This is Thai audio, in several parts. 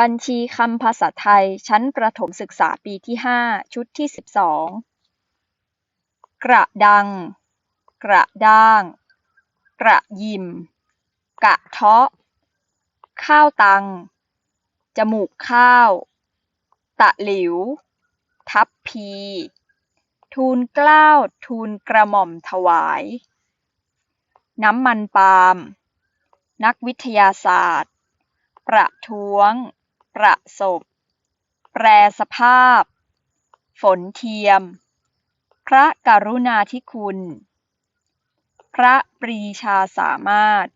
บัญชีคำภาษาไทยชั้นประถมศึกษาปีที่ห้าชุดที่สิบองกระดัง กระด้าง กระยิมกะเทาะ ข้าวตัง จมูกข้าว ตะหลิว ทัพพี ทูลเกล้าทูลกระหม่อมถวาย น้ำมันปาล์ม นักวิทยาศาสตร์ ประท้วง ประสบ แปรสภาพ ฝนเทียม พระกรุณาธิคุณ พระปรีชาสามารถ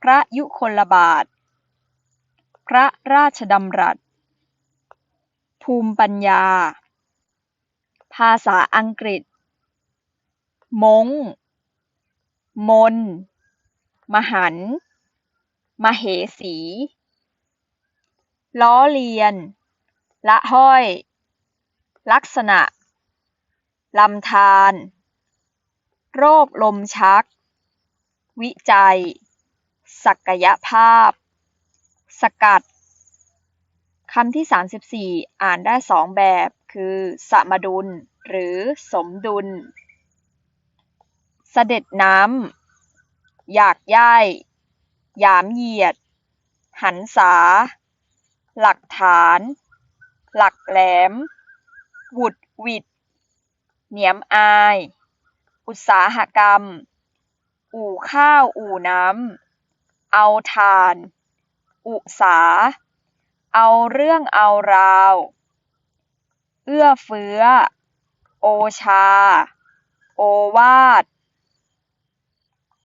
พระยุคลบาท พระราชดำรัส ภูมิปัญญา ภาษาอังกฤษ มง มน มหัน มเหสี ล้อเลียน ละห้อย ลักษณะ ลำธารโรคลมชัก วิจัย ศักยภาพ สกัด คำที่สามสิบสี่อ่านได้สองแบบ คือ สมดุล หรือสมดุล เสด็จน้ำ อยากย่ายหยามเหยียด หันษา หลักฐาน หลักแหลม หวุดหวิด เหนียมอาย อุตสาหกรรม อู่ข้าวอู่น้ำ เอาถ่าน อุสา เอาเรื่องเอาราว เอื้อเฟื้อ โอชา โอวาท